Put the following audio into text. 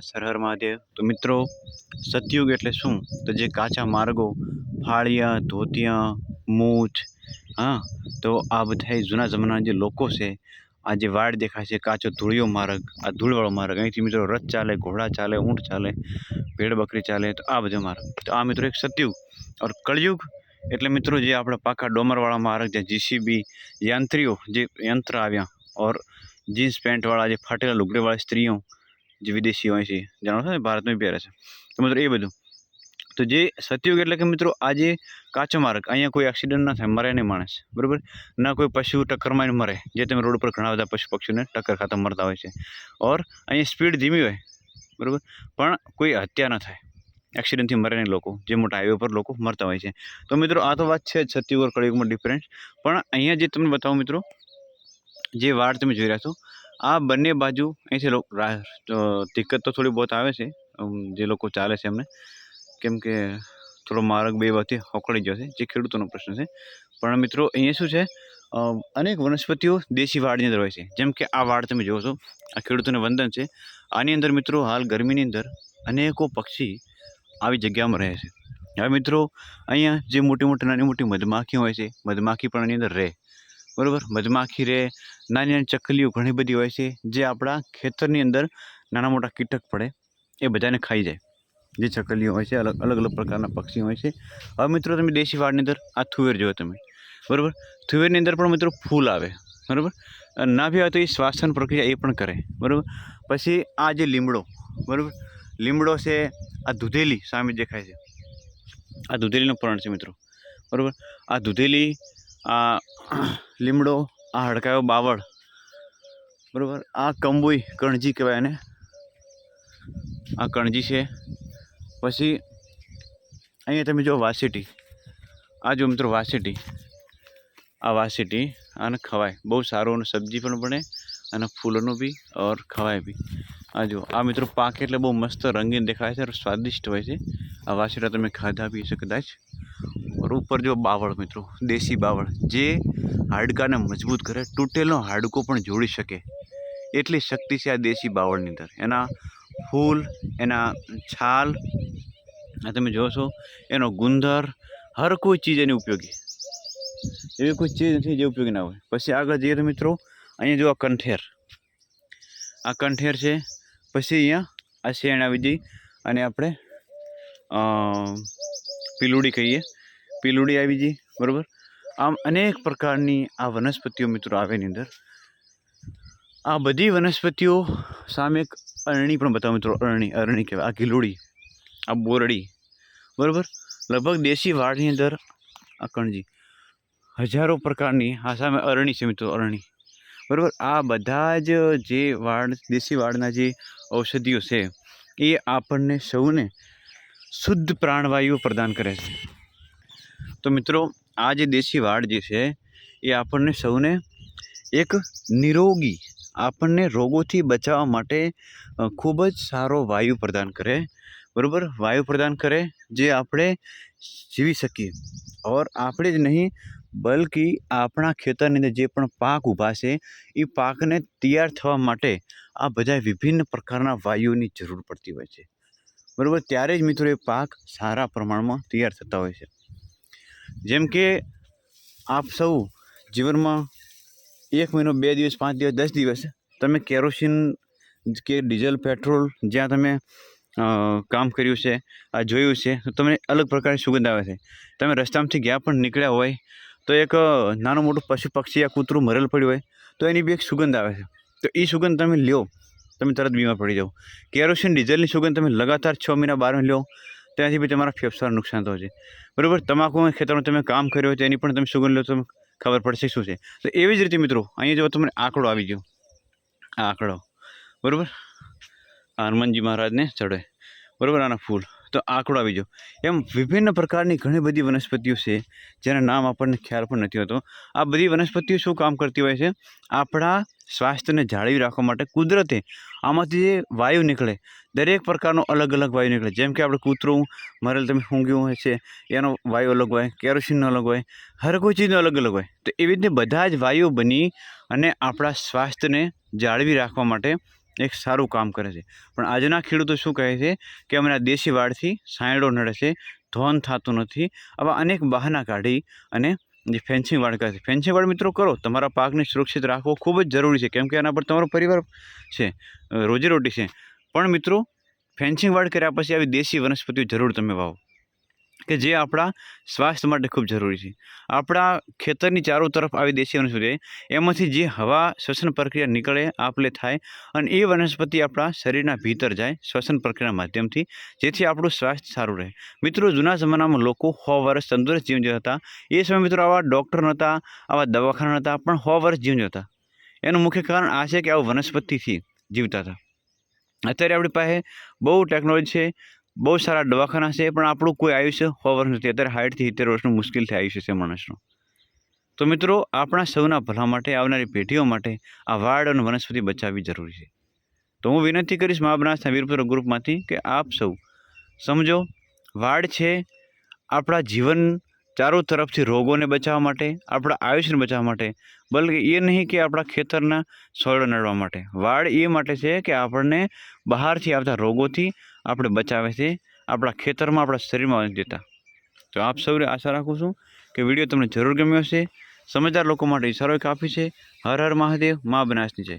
સરહર મહાદેવ. તો મિત્રો, સતયુગ એટલે શું? તો જે કાચા માર્ગો, ફાળિયા, ધોતિયા, મૂછ, હા, તો આ બધા જૂના જમાનાના જે લોકો છે, આ જે વાડ દેખાય છે, કાચો ધૂળિયો માર્ગ, આ ધૂળવાળો માર્ગ. અહીંથી મિત્રો રથ ચાલે, ઘોડા ચાલે, ઊંટ ચાલે ભેડ બકરી ચાલે, તો આ બધો માર્ગ. તો આ મિત્રો એક સતયુગ. ઓર કળયુગ એટલે મિત્રો જે આપણા પાકા ડોમરવાળા માર્ગ, જે જીસીબી યંત્રીઓ જે યંત્ર આવ્યા, ઓર જીન્સ પેન્ટવાળા જે ફાટેલા લુગડેવાળી સ્ત્રીઓ જે વિદેશી હોય છે, જાણો છો ને? ભારતમાં પહેરે છે. તો મિત્રો એ બધું. તો જે સતયુગ એટલે કે મિત્રો આ જે કાચો માર્ગ, અહીંયા કોઈ એક્સિડન્ટ ના થાય, મરે નહીં માણસ. બરાબર? ના કોઈ પશુ ટક્કર મારીને મરે, જે તમે રોડ ઉપર ઘણા બધા પશુ પક્ષીઓને ટક્કર ખાતા મરતા હોય છે. ઓર અહીંયા સ્પીડ ધીમી હોય, બરાબર? પણ કોઈ હત્યા ન થાય. એક્સિડન્ટથી મરે નહીં લોકો, જે મોટા હાઈવે પર લોકો મરતા હોય છે. તો મિત્રો આ તો વાત છે સતયુગ ઓર કળયુગમાં ડિફરન્સ પણ અહીંયા જે તમને બતાવું મિત્રો, જે વાડ તમે જોઈ રહ્યા છો આ બંને બાજુ અહીંથી દિક્કત તો થોડી બહુ આવે છે. જે લોકો ચાલે છે એમને. કેમ કે થોડો માર્ગ બે બાજુથી હોકળી ગયો છે, જે ખેડૂતોનો પ્રશ્ન છે. પણ મિત્રો, અહીંયા શું છે? અનેક વનસ્પતિઓ દેશી વાડની અંદર હોય છે. જેમ કે આ વાડ તમે જુઓ છો, આ ખેડૂતોને વંદન છે. આની અંદર મિત્રો હાલ ગરમીની અંદર અનેકો પક્ષી આવી જગ્યામાં રહે છે. હવે મિત્રો, અહીંયા જે મોટી મોટી નાની મોટી મધમાખી હોય છે, મધમાખી પણ એની અંદર રહે. બરાબર? મધમાખી રહે નાની નાની ચકલીઓ ઘણી બધી હોય છે, જે આપણા ખેતરની અંદર નાના મોટા કીટક પડે, એ બધાને ખાઈ જાય. જે ચકલીઓ હોય છે, અલગ અલગ અલગ પ્રકારના પક્ષી હોય છે. હવે મિત્રો તમે દેશી વાડની અંદર, આ થુવેર જુઓ તમે. બરાબર? થુવેરની અંદર પણ મિત્રો ફૂલ આવે, બરાબર? ના બી આવે તો એ શ્વાસન પ્રક્રિયા એ પણ કરે, બરાબર? પછી આ જે લીમડો, બરાબર? લીમડો છે, આ દૂધેલી સામે દેખાય છે. આ દૂધેલીનો પર્ણ છે મિત્રો, બરાબર? આ દૂધેલી આ લીમડો, આ હડકાયો બાવળ. બરાબર? આ કંબુઈ કણજી કહેવાય એને. આ કણજી છે. પછી અહીંયા તમે જો વાસીટી. આ જો મિત્રો વાસીટી. આ વાસીટી આને ખવાય. બહુ સારું અને સબ્જી પણ બને અને ફૂલોનું બી ઓર ખવાય બી. આ જો, આ મિત્રો પાક એટલે બહુ મસ્ત રંગીન દેખાય છે સ્વાદિષ્ટ હોય છે. આ વાસીટા તમે ખાધા બી હશે કદાચ. ઉપર જો બાવળ મિત્રો, દેશી બાવળ, જે હાડકાને મજબૂત કરે, તૂટેલો હાડકો પણ જોડી શકે. એટલી શક્તિ છે આ દેશી બાવળની અંદર. એના ફૂલ, એના છાલ, આ તમે છો, એનો ગુંદર, હર કોઈ ચીજ એની ઉપયોગી. એવી કોઈ ચીજ નથી જે ઉપયોગી ના હોય. પછી આગળ જઈએ તો મિત્રો, અહીંયા જો આ કંઠેર. આ કંઠેર છે. પછી અહીંયા આ શેણ આવી જઈ અને આપણે પીલુડી કહીએ. પીલુડી આવી જઈ બરાબર? આમ અનેક પ્રકારની આ વનસ્પતિઓ મિત્રો આવે એની અંદર. આ બધી વનસ્પતિઓ સામે એક અરણી પણ બતાવો મિત્રો, અરણી અરણી કહેવાય, આ ગીલુડી, આ બોરડી, બરાબર? લગભગ દેશી વાડની અંદર, આ કણજી, હજારો પ્રકારની આ સામે અરણી છે મિત્રો, અરણી, બરાબર? આ બધા જ જે વાડ દેશી વાડના જે ઔષધિઓ છે, એ આપણને સૌને શુદ્ધ પ્રાણવાયુ પ્રદાન કરે છે. તો મિત્રો, આ જે દેશી વાડ જે છે, એ આપણને સૌને એક નિરોગી, આપણને રોગોથી બચાવવા માટે ખૂબ જ સારો વાયુ પ્રદાન કરે. બરાબર? વાયુ પ્રદાન કરે જે આપણે જીવી શકીએ. ઓર આપણે જ નહીં, બલકી આપણા ખેતરની અંદર જે પણ પાક ઊભા છે, એ પાકને તૈયાર થવા માટે આ બધા વિભિન્ન પ્રકારના વાયુઓની જરૂર પડતી હોય છે. બરાબર? ત્યારે જ મિત્રો એ પાક સારા પ્રમાણમાં તૈયાર થતા હોય છે. જેમ કે આપ સૌ જીવનમાં એક મહિનો, બે દિવસ, પાંચ દિવસ, દસ દિવસ તમે કેરોસીન કે ડીઝલ, પેટ્રોલ જ્યાં તમે કામ કર્યું છે, આ જોયું છે, તો તમને અલગ પ્રકારની સુગંધ આવે છે. તમે રસ્તામાંથી ગયા પણ નીકળ્યા હોય, તો એક નાનું મોટું પશુ પક્ષી યા કૂતરું મરેલ પડ્યું હોય, તો એની બી એક સુગંધ આવે છે. તો એ સુગંધ તમે લ્યો, તમે તરત બીમાર પડી જાઓ. કેરોસીન, ડીઝલની સુગંધ તમે લગાતાર છ મહિના, બાર મહિના લ્યો ત્યાંથી બી તમારા ફેફસાનું નુકસાન થશે બરાબર? તમાકુ ખેતરમાં તમે કામ કર્યું હોય તો એની પણ તમે સુગંધ લો તો ખબર પડશે શું છે. તો એવી જ રીતે મિત્રો, અહીંયા જો તમને આંકડો આવી ગયો. આ આંકડો. બરાબર? હનુમાનજી મહારાજને ચડે બરાબર? આના ફૂલ. તો આંકડો આવી ગયો. એમ વિભિન્ન પ્રકારની ઘણી બધી વનસ્પતિઓ છે, જેના નામ આપણને ખ્યાલ પણ નથી હોતો. આ બધી વનસ્પતિઓ શું કામ કરતી હોય છે? આપણા સ્વાસ્થ્યને જાળવી રાખવા માટે કુદરતે આમાંથી જે વાયુ નીકળે, દરેક પ્રકારનો અલગ અલગ વાયુ નીકળે. જેમ કે આપણે કૂતરું, મરેલ તમે ઊંઘ્યું હોય છે, એનો વાયુ અલગ હોય, કેરોસીનનો અલગ હોય, હર કોઈ ચીજનો અલગ અલગ હોય. તો એવી રીતે બધા જ વાયુ બની અને આપણા સ્વાસ્થ્યને જાળવી રાખવા માટે એક સારું કામ કરે છે. પણ આજના ખેડૂતો શું કહે છે કે અમને આ દેશી વાળથી સાયડો નડે છે, ધોન થતું નથી. આવા અનેક બહાના કાઢી અને જે ફેન્સિંગ વાળ કરે છે. ફેન્સિંગ વાળ મિત્રો કરો, તમારા પાકને સુરક્ષિત રાખવો ખૂબ જ જરૂરી છે, કેમ કે આના પર તમારો પરિવાર છે, રોજીરોટી છે. પણ મિત્રો ફેન્સિંગ વાળ કર્યા પછી આવી દેશી વનસ્પતિઓ જરૂર તમે વાવો. કે જે આપણા સ્વાસ્થ્ય માટે ખૂબ જરૂરી છે. આપણા ખેતરની ચારો તરફ આવી દેશી વનસ્પતિ એમાંથી જે હવા શ્વસન પ્રક્રિયા નીકળે, આપલે થાય અને એ વનસ્પતિ આપણા શરીરના ભીતર જાય શ્વસન પ્રક્રિયાના માધ્યમથી, જેથી આપણું સ્વાસ્થ્ય સારું રહે. મિત્રો, જૂના જમાનામાં લોકો સો વર્ષ તંદુરસ્ત જીવન હતા. એ સમયે મિત્રો આવા ડૉક્ટર નહોતા, આવા દવાખાના નહોતા, પણ સો વર્ષ જીવન જીવતા એનું મુખ્ય કારણ આ છે કે આવું વનસ્પતિથી જીવતા હતા. અત્યારે આપણી પાસે બહુ ટેકનોલોજી છે. બહુ સારા દવાખાના છે, પણ આપણું કોઈ આયુષ્ય સો વર્ષ નથી અત્યારે સાઠથી સિત્તેર વર્ષનું મુશ્કેલથી આયુષ્ય છે માણસનું તો મિત્રો, આપણા સૌના ભલા માટે, આવનારી પેઢીઓ માટે આ વાડ અને વનસ્પતિ બચાવવી જરૂરી છે. તો હું વિનંતી કરીશ મા બનાસના વીરપુર ગ્રુપમાંથી કે આપ સૌ સમજો વાડ છે આપણા જીવન ચારો તરફથી રોગોને બચાવવા માટે, આપણા આયુષ્યને બચાવવા માટે, બલકે એ નહીં કે આપણા ખેતરના સોયડો નડવા માટે. વાડ એ માટે છે કે આપણને બહારથી આવતા રોગોથી આપણે બચાવે છે, આપણા ખેતરમાં, આપણા શરીરમાં દેતા તો આપ સૌને આશા રાખું છું કે વીડિયો તમને જરૂર ગમ્યો હશે. સમજદાર લોકો માટે ઇશારો એક આપી છે. હર હર મહાદેવ, મા બનાસની જય.